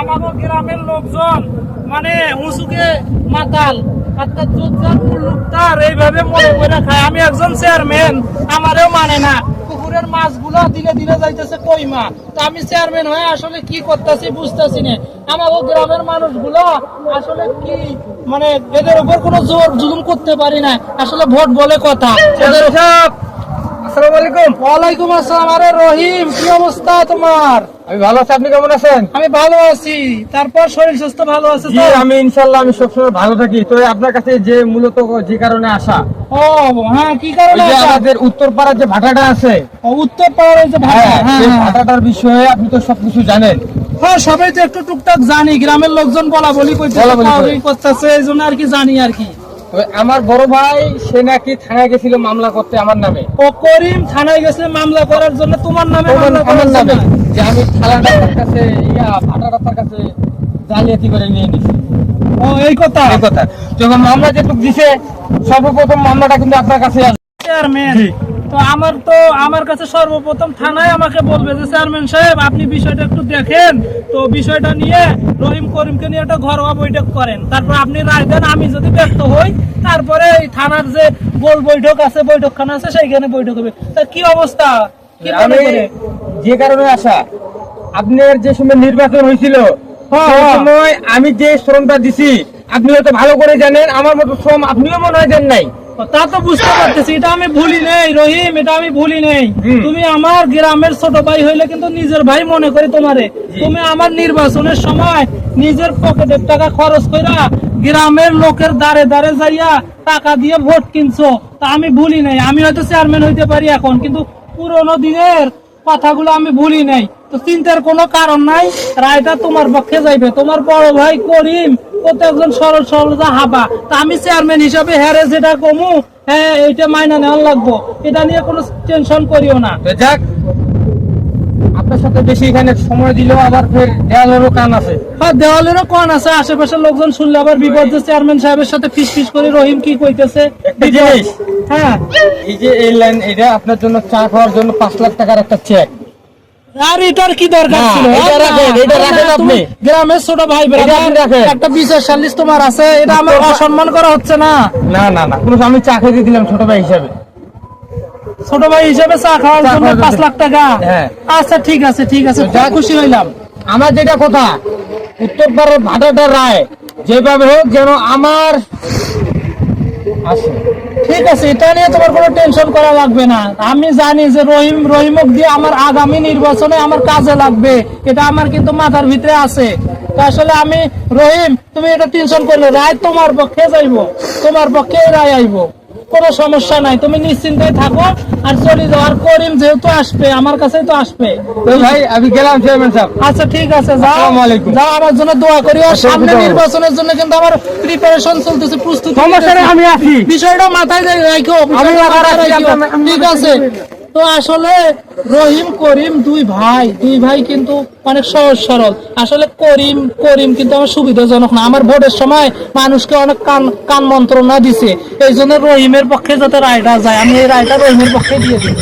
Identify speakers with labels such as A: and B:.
A: আমাদের গ্রামের লোকজন মানে উঁচুকে মাতাল। অর্থাৎ জোরজার মুল্লুকদার এইভাবে মনে করে খায়। আমি একজন চেয়ারম্যান আমারেও মানে না। পুকুরের মাছগুলো দিলে দিলে যাইতেছে কইমা। তো আমি চেয়ারম্যান হয়ে আসলে কি করতেছি বুঝতেছি না। আমাদের গ্রামের মানুষগুলো আসলে কি মানে এদের উপর কোনো জোর জুলুম করতে পারি না। আসলে ভোট বলে কথা।
B: আসসালামু আলাইকুম
A: ওয়ালাইকুম আসসালাম। আরে রহিম কি অবস্থা তোমার?
B: আমি ভালো আছি আপনি কেমন আছেন?
A: আমি ভালো আছি। তারপর শরীর স্বাস্থ্য ভালো আছে
B: জি আমি ইনশাল্লাহ আমি সবসময় ভালো থাকি। তো আপনার কাছে যে মূলত যে কারণে আসা
A: ও হ্যাঁ কি কারণে আসা?
B: আমাদের উত্তরপাড়ার যে ভাটাটা আছে
A: ও, যে ভাটা
B: হ্যাঁ
A: হ্যাঁ
B: সেই। ভাটাটার বিষয়ে আপনি তো সবকিছু জানেন।
A: হ্যাঁ সবাই তো একটু টুকটাক জানি গ্রামের লোকজন বলা বলি করতেছে এই জন্য আর কি জানি আর কি।
B: আমার বড় ভাই সে নাকি থানায় গেছিল মামলা করতে আমার নামে।
A: ও করিম থানায় গেছিল মামলা করার জন্য তোমার নামে
B: আমার নামে। যে আমি থানাটার কাছে ইয়া ভাটাটার কাছে জালিয়াতি করে নিয়ে নিছি
A: ও এই কথা?
B: এই কথা। যখন মামলা যেটুক দিছে সর্বপ্রথম মামলাটা কিন্তু আপনার কাছে আসবে।
A: চেয়ারম্যান। তো আমার তো আমার কাছে সর্বপ্রথম থানায় আমাকে বলবে যে চেয়ারম্যান সাহেব আপনি বিষয়টা একটু দেখেন। তো বিষয়টা নিয়ে রহিম করিমকে নিয়ে একটা ঘরোয়া বৈঠক করেন। তারপর আপনি রায় দেন আমি যদি ব্যক্ত হই তারপরে এই থানার যে গোল বৈঠক আছে বৈঠকখানা আছে সেইখানে বৈঠক হবে। তা কি অবস্থা? কি
B: আমি যে কারণে আসা আপনার যে সময় নির্বাচন হয়েছিল
A: হ্যাঁ, হ্যাঁ।
B: সময় আমি যে শ্রমটা দিছি আপনি হয়তো ভালো করে জানেন আমার মতো শ্রম আপনিও মনে হয় দেন নাই।
A: তা তো বুঝতে পারতেছি এটা আমি ভুলি নেই রহিম এটা আমি ভুলি নেই। তুমি আমার গ্রামের ছোট ভাই হইলে কিন্তু নিজের ভাই মনে করি তোমারে। তুমি আমার নির্বাচনের সময় নিজের পকেটের টাকা খরচ কইরা গ্রামের লোকের দ্বারে দ্বারে যাইয়া টাকা দিয়ে ভোট কিনছো। তা আমি ভুলি নাই আমি হয়তো চেয়ারম্যান হইতে পারি এখন কিন্তু পুরোনো দিনের কথাগুলো আমি ভুলি নাই। তো চিন্তার কোনো কারণ নাই রায়টা তোমার পক্ষে যাইবে। তোমার বড় ভাই করিম কত একজন সরল সরল যা হাবা। তা আমি চেয়ারম্যান হিসাবে হ্যারে যেটা কমু হ্যাঁ এইটা মাইনা নেওয়ার লাগবো। এটা নিয়ে কোনো টেনশন করিও না।
B: যাক আপনার সাথে বেশি এখানে সময় দিলেও আবার ফের দেওয়ালেরও কান আছে।
A: হ্যাঁ দেওয়ালেরও কোন আছে আশেপাশের লোকজন শুনলে আবার বিপদ যে চেয়ারম্যান সাহেবের সাথে ফিস ফিস করে রহিম কি কইতেছে? হ্যাঁ।
B: এই যে এই লাইন এটা আপনার জন্য চা খাওয়ার জন্য পাঁচ লাখ টাকার একটা চেক
A: আর এটার কি দরকার ছিল?
B: এটা রাখেন, এটা রাখেন আপনি।
A: গ্রামের ছোট ভাই ব্রাদার একটা বিচার সালিশ তোমার আছে এটা আমার অসম্মান করা হচ্ছে না।
B: না না না কোনো আমি চা খেতে দিলাম ছোট ভাই হিসাবে।
A: ছোট ভাই হিসেবে চা খাওয়ার জন্য পাঁচ লাখ টাকা।
B: হ্যাঁ।
A: আচ্ছা ঠিক আছে ঠিক আছে খুশি হইলাম।
B: আমার যেটা কথা উত্তরপাড়ার ভাটাটা রায় যেভাবে হোক যেন আমার আসে
A: ঠিক আছে, এটা নিয়ে তোমার কোনো টেনশন করা লাগবে না। আমি জানি যে রহিম, রহিমক দিয়ে আমার আগামী নির্বাচনে আমার কাজে লাগবে। এটা আমার কিন্তু মাথার ভিতরে আছে। আসলে আমি, রহিম, তুমি এটা টেনশন করলে রায় তোমার পক্ষে যাইবো। তোমার পক্ষে রায় আইবো। কোনো সমস্যা নাই। তুমি নিশ্চিন্তে থাকো আর চলে যাও। আর করিম যেহেতু আসবে আমার কাছেই তো আসবে।
B: ভাই আমি গেলাম চেয়ারম্যান সাহেব।
A: আচ্ছা ঠিক আছে যাও। যাও আমার জন্য দোয়া করি আর সামনে নির্বাচনের জন্য কিন্তু আমার প্রিপারেশন চলতেছে প্রস্তুতি
B: সমস্যা আমি আছি।
A: বিষয়টা মাথায় রাখো ঠিক আছে। তো আসলে রহিম, করিম দুই ভাই। দুই ভাই কিন্তু অনেক সহজ সরল। আসলে করিম করিম কিন্তু আমার সুবিধাজনক না। আমার ভোটের সময় মানুষকে অনেক কান কান মন্ত্রণা দিছে। এই জন্য রহিমের পক্ষে যাতে রায়টা যায়, আমি এই রায়টা রহিমের পক্ষে দিয়ে দিই।